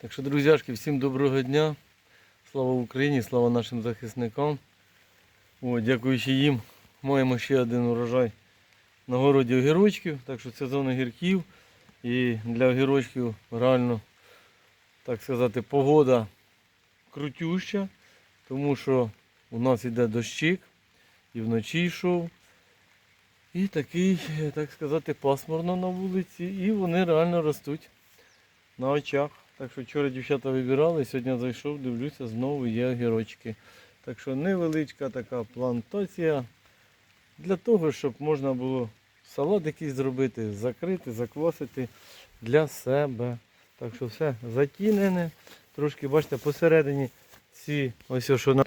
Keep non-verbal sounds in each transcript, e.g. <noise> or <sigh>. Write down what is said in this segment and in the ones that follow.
Так що, друзяшки, всім доброго дня. Слава Україні, слава нашим захисникам. О, дякуючи їм, маємо ще один урожай на городі огірочків. Так що сезон огірків. І для огірочків реально, так сказати, погода крутюща, тому що у нас йде дощик і вночі йшов. І такий, так сказати, пасмурно на вулиці. І вони реально ростуть на очах. Так що вчора дівчата вибирали, сьогодні зайшов, дивлюся, знову є огірочки. Так що невеличка така плантація для того, щоб можна було салат якийсь зробити, закрити, заквасити для себе. Так що все затінене. Трошки, бачите, посередині ці ось що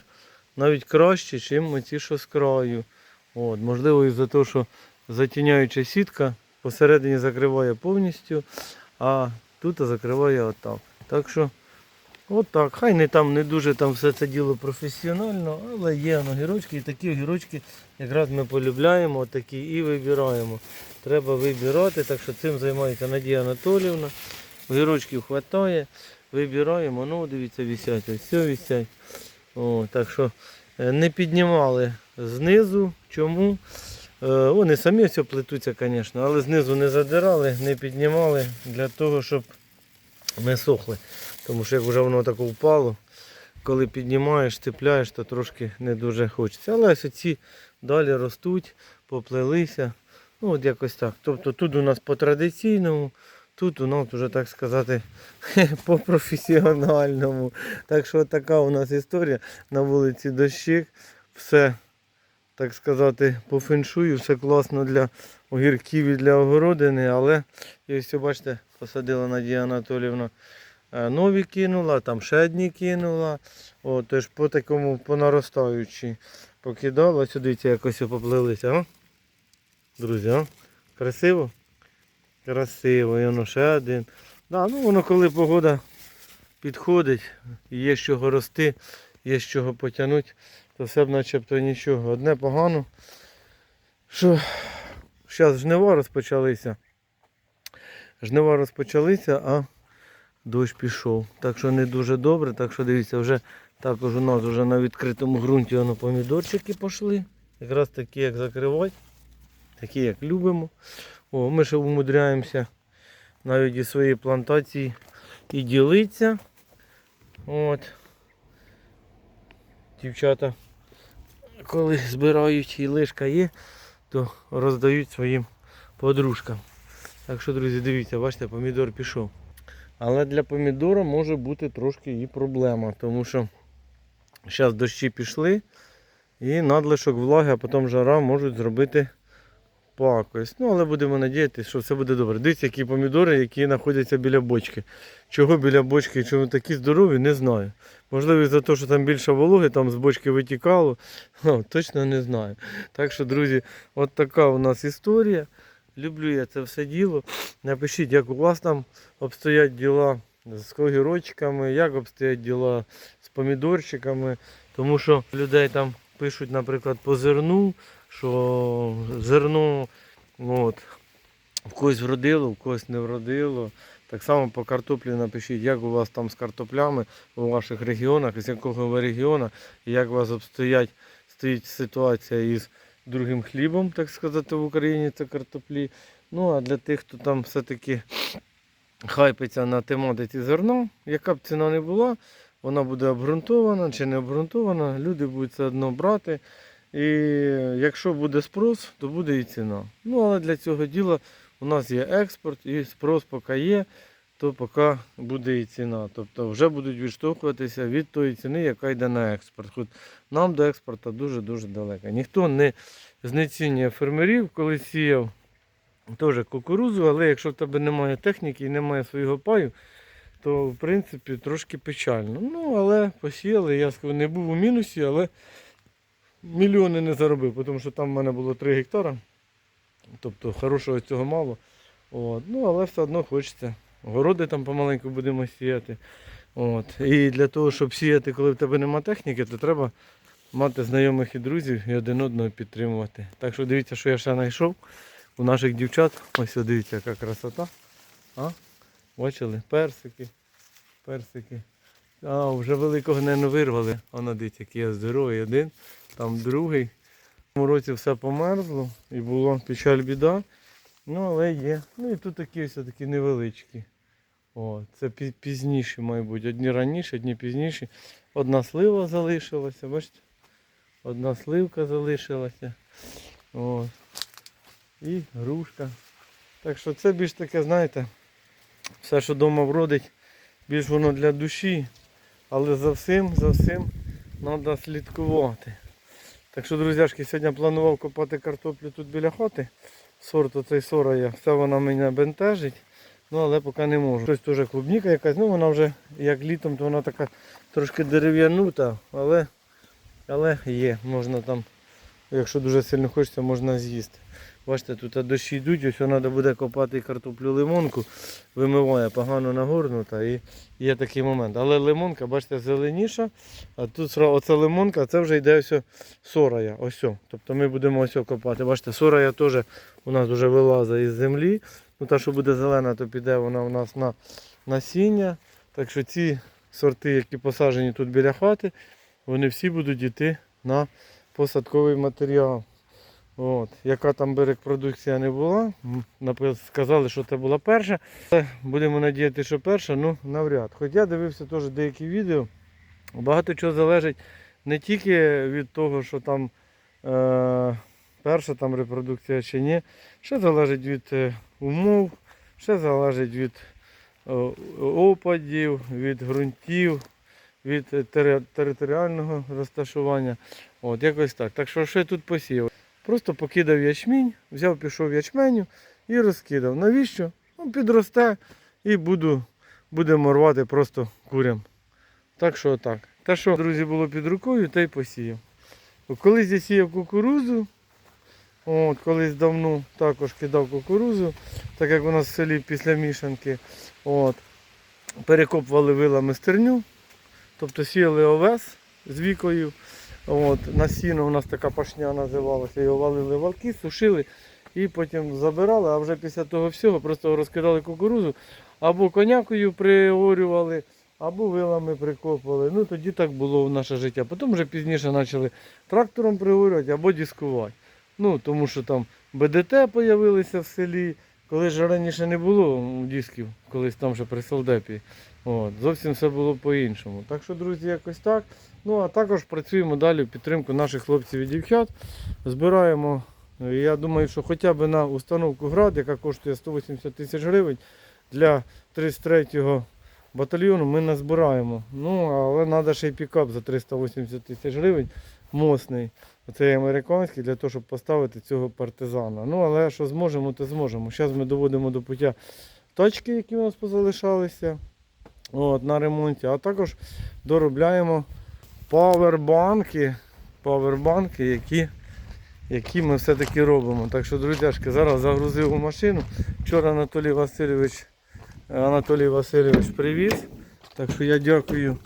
навіть краще, ніж оці, що з краю. От, можливо, із-за того, що затіняюча сітка посередині закриває повністю, а тут закриває отак. Так що, отак. Хай не там не дуже там все це діло професіонально, але є огірочки, і такі огірочки якраз ми полюбляємо, такі і вибираємо. Треба вибирати, так що цим займається Надія Анатоліївна. Огірочків вистачає, вибираємо, ну дивіться, висять, ось все висять. О, так що е, не піднімали знизу. Чому? Е, Вони самі все плетуться, звісно, але знизу не задирали, не піднімали для того, щоб не сохли. Тому що як вже воно так впало, коли піднімаєш, цепляєш, то трошки не дуже хочеться. Але ось ці далі ростуть, поплелися. Ну от якось так. Тобто тут у нас по традиційному, тут у нас вже так сказати <laughs> по професіональному. Так що така у нас історія на вулиці Дощик. Все, так сказати, по феншую, все класно для огірків і для огородини, але ось бачите, посадила Надія Анатоліївна. е, Нові кинула, там ще одні кинула. О, тож по такому по наростаючій покидала. Сюди дивіться, якось поплилися. А? Друзі, а? красиво? Красиво, і воно ще один. Да, ну воно коли погода підходить, є з чого рости, є з чого потягнути, то все б начебто нічого. Одне погано, що зараз жнива розпочалися. Жнива розпочалися, а дощ пішов. Так що не дуже добре. Так що дивіться, вже також у нас вже на відкритому ґрунті воно помідорчики пішли. Якраз такі, як закривати, такі, як любимо. О, ми ще умудряємося навіть із своєї плантації і ділитися. От. Дівчата, коли збирають і лишка є, то роздають своїм подружкам. Так що, друзі, дивіться, бачите, помідор пішов. Але для помідора може бути трошки і проблема, тому що зараз дощі пішли і надлишок влаги, а потім жара можуть зробити пакость. Ну, але будемо надіятися, що все буде добре. Дивіться, які помідори, які знаходяться біля бочки. Чого біля бочки, чому такі здорові, не знаю. Можливо, за те, що там більше вологи, там з бочки витікало, <laughs> ну, точно не знаю. Так що, друзі, от така у нас історія. Люблю я це все діло. Напишіть, як у вас там обстоять діла з огірочками, як обстоять діла з помідорчиками. Тому що людей там пишуть, наприклад, по зерну, що зерно от, в когось вродило, в когось не вродило. Так само по картоплі напишіть, як у вас там з картоплями у ваших регіонах, з якого ви регіона, і як у вас обстоять стоїть ситуація із другим хлібом, так сказати, в Україні це картоплі. Ну а для тих, хто там все-таки хайпиться на тематиці зерно, яка б ціна не була, вона буде обґрунтована чи не обґрунтована, люди будуть все одно брати. І якщо буде спрос, то буде і ціна. Ну але для цього діла у нас є експорт і спрос поки є, то поки буде і ціна. Тобто вже будуть відштовхуватися від тої ціни, яка йде на експорт. Хоч нам до експорту дуже-дуже далеко. Ніхто не знецінює фермерів, коли сіяв теж кукурузу, але якщо в тебе немає техніки і немає свого паю, то в принципі трошки печально. Ну, але посіяли, я не був у мінусі, але мільйони не заробив, тому що там в мене було 3 гектара. Тобто хорошого цього мало. От. Ну, але все одно хочеться. Городи там помаленьку будемо сіяти. От. І для того, щоб сіяти, коли в тебе немає техніки, то треба мати знайомих і друзів і один одного підтримувати. Так що дивіться, що я ще знайшов у наших дівчат. Ось дивіться, яка красота. А? Бачили? Персики. персики. А, вже великого не вирвали. На дивіться, який я здоровий. Один, там другий. В цьому році все померзло і було печаль біда. Ну, але є. Ну і тут такі ось такі невеличкі. О, це пі- пізніші, мабуть. Одні раніше, одні пізніші. Одна слива залишилася, бачите? Одна сливка залишилася. От. І грушка. Так що це більш таке, знаєте, все, що вдома вродить, більш воно для душі. Але за всім, за всім треба слідкувати. Так що, друзяшки, сьогодні планував копати картоплю тут біля хати. Сорт оцей сорая, все вона мене бентежить. Ну, але поки не можу. Щось теж клубніка якась, ну вона вже як літом, то вона така трошки дерев'янута, але, але є, можна там, якщо дуже сильно хочеться, можна з'їсти. Бачите, тут дощі йдуть, ось треба буде копати картоплю лимонку, вимиває погано нагорнута і є такий момент. Але лимонка, бачите, зеленіша, а тут оця лимонка, це вже йде ось сорая. Ось. Тобто ми будемо ось копати. Бачите, сорая теж у нас вже вилазить із землі. Ну, та, що буде зелена, то піде вона у нас на насіння. Так що ці сорти, які посаджені тут біля хати, вони всі будуть йти на посадковий матеріал. От. Яка там берег-продукція не була, сказали, що це була перша. Але будемо надіяти, що перша, ну навряд. Хоч я дивився теж деякі відео. Багато чого залежить не тільки від того, що там е, перша там репродукція чи ні, ще залежить від е, умов, ще залежить від е, опадів, від ґрунтів, від е, тери- територіального розташування. От, якось так. Так що що я тут посіяв? Просто покидав ячмінь, взяв, пішов ячменю і розкидав. Навіщо? Ну, підросте і буду, будемо рвати просто курям. Так що так. Те, що, друзі, було під рукою, те й посіяв. Колись я сіяв кукурузу. От, колись давно також кидав кукурузу, так як у нас в селі після мішанки. От, перекопували вилами стерню, тобто сіяли овес з вікою. От, на сіно у нас така пашня називалася, його валили валки, сушили і потім забирали, а вже після того всього просто розкидали кукурузу, або конякою приорювали, або вилами прикопували. Ну тоді так було в наше життя. Потім вже пізніше почали трактором приорювати або дискувати. Ну, тому що там БДТ з'явилися в селі, коли ж раніше не було дисків, колись там ще при Солдепі. От, зовсім все було по-іншому. Так що, друзі, якось так. Ну а також працюємо далі в підтримку наших хлопців і дівчат. Збираємо, е, я думаю, що хоча б на установку град, яка коштує 180 тисяч гривень для 33-го батальйону ми назбираємо. Ну, але треба ще й пікап за 380 тисяч гривень, мосний. Оцей американський, для того, щоб поставити цього партизана. Ну, але що зможемо, то зможемо. Зараз ми доводимо до пуття точки, які у нас позалишалися от, на ремонті, а також доробляємо павербанки, павербанки, які, які ми все-таки робимо. Так що, друзяшки, зараз загрузив у машину. Вчора Анатолій Васильович, Анатолій Васильович привіз. Так що я дякую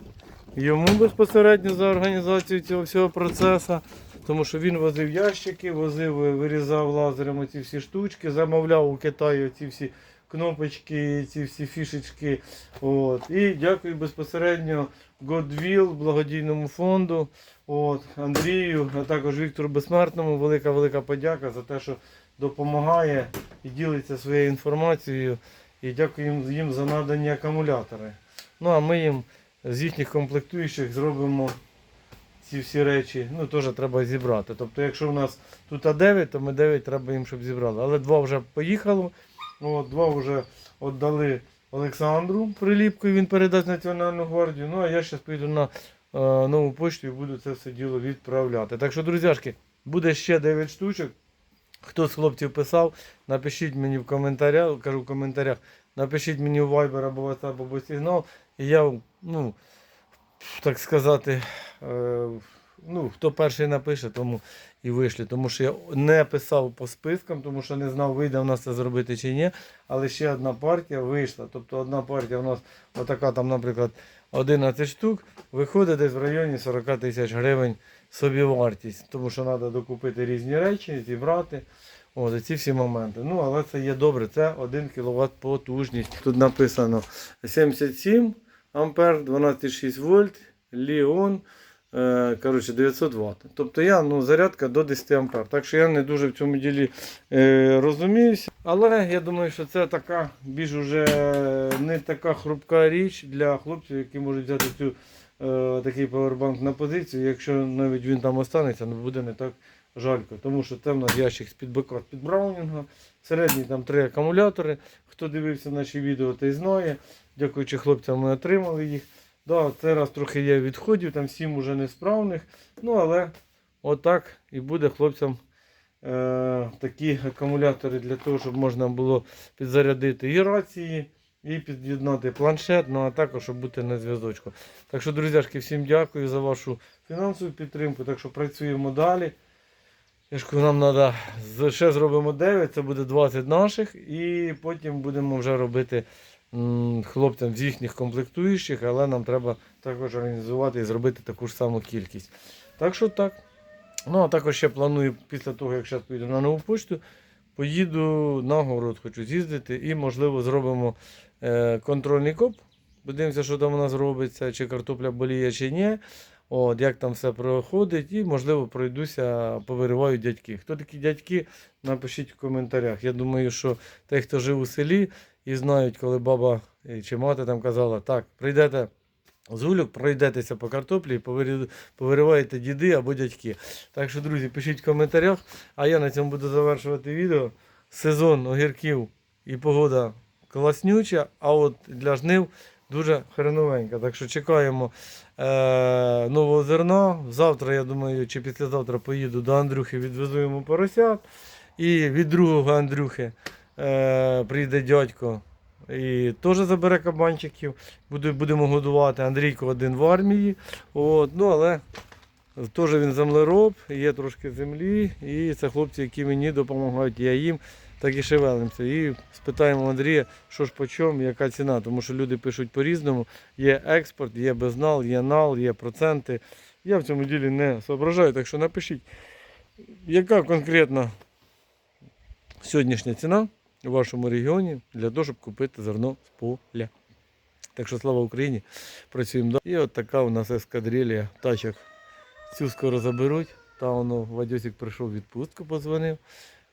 йому безпосередньо за організацію цього всього процесу. Тому що він возив ящики, возив, вирізав лазером оці всі штучки, замовляв у Китаї ці всі кнопочки, ці всі фішечки. От. І дякую безпосередньо Godwill, благодійному фонду, от, Андрію, а також Віктору Безсмертному. Велика велика подяка за те, що допомагає і ділиться своєю інформацією. І дякую їм, за надані акумулятори. Ну а ми їм з їхніх комплектуючих зробимо ці всі речі. Ну теж треба зібрати. Тобто, якщо в нас тут А9, то ми 9 треба їм, щоб зібрали. Але два вже поїхало. От, два вже віддали Олександру приліпку, і він передасть Національну гвардію. Ну а я зараз поїду на е, нову почту і буду це все діло відправляти. Так що, друзяшки, буде ще 9 штучок. Хто з хлопців писав, напишіть мені в коментарях, кажу в коментарях, напишіть мені в Viber або WhatsApp, або сигнал. І я, ну, так сказати, е, ну, хто перший напише, тому і вийшли. Тому що я не писав по спискам, тому що не знав, вийде в нас це зробити чи ні. Але ще одна партія вийшла. Тобто одна партія у нас отака там, наприклад, 11 штук, виходить десь в районі 40 тисяч гривень собівартість. Тому що треба докупити різні речі, зібрати. От, ці всі моменти. Ну, але це є добре. Це 1 кВт потужність. Тут написано 77 ампер, 12,6 вольт, Ліон, коротше, 900 Вт. Тобто я ну, зарядка до 10 ампер. Так що я не дуже в цьому ділі е, розуміюся. Але я думаю, що це така більш уже не така хрупка річ для хлопців, які можуть взяти цю, е, такий павербанк на позицію. Якщо навіть він там останеться, ну буде не так жалько. Тому що це в нас ящик з-під БК, з-під Браунінга. Середні там три акумулятори. Хто дивився наші відео, той знає. Дякуючи хлопцям, ми отримали їх. Да, раз трохи є відходів, там сім уже несправних. Ну, але отак і буде хлопцям е, такі акумулятори для того, щоб можна було підзарядити і рації, і під'єднати планшет, ну а також щоб бути на зв'язочку. Так що, друзяшки, всім дякую за вашу фінансову підтримку. Так що працюємо далі. Я ж кажу, нам треба, ще зробимо 9, це буде 20 наших, і потім будемо вже робити хлопцям з їхніх комплектуючих, але нам треба також організувати і зробити таку ж саму кількість. Так що так. Ну, а також ще планую після того, як зараз поїду на нову почту, поїду на город, хочу з'їздити і, можливо, зробимо е, контрольний коп. Подивимося, що там у нас робиться, чи картопля боліє, чи ні. От, як там все проходить, і, можливо, пройдуся, повириваю дядьки. Хто такі дядьки, напишіть в коментарях. Я думаю, що той, хто жив у селі і знають, коли баба чи мати там казала, так, прийдете з гульок, пройдетеся по картоплі і повириваєте діди або дядьки. Так що, друзі, пишіть в коментарях, а я на цьому буду завершувати відео. Сезон огірків і погода класнюча, а от для жнив дуже хреновенька. Так що чекаємо е, нового зерна. Завтра, я думаю, чи післязавтра поїду до Андрюхи, відвезу йому поросят. І від другого Андрюхи е, прийде дядько і теж забере кабанчиків. Будемо годувати. Андрійко один в армії. От, ну, але теж він землероб, є трошки землі. І це хлопці, які мені допомагають. Я їм так і шевелимося. І спитаємо Андрія, що ж по чому, яка ціна. Тому що люди пишуть по-різному. Є експорт, є безнал, є нал, є проценти. Я в цьому ділі не соображаю, так що напишіть, яка конкретна сьогоднішня ціна у вашому регіоні для того, щоб купити зерно з поля. Так що слава Україні! Працюємо далі. І от така у нас ескадрилія тачок. Цю скоро заберуть. Та воно Вадьосик прийшов відпустку, позвонив.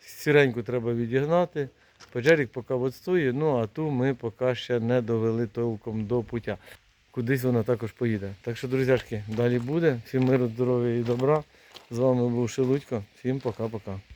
Сіреньку треба відігнати. Печерік поки відстоює, ну а ту ми поки ще не довели толком до пуття. Кудись вона також поїде. Так що, друзяшки, далі буде. Всім миру, здоров'я і добра. З вами був Шелудько. Всім пока-пока.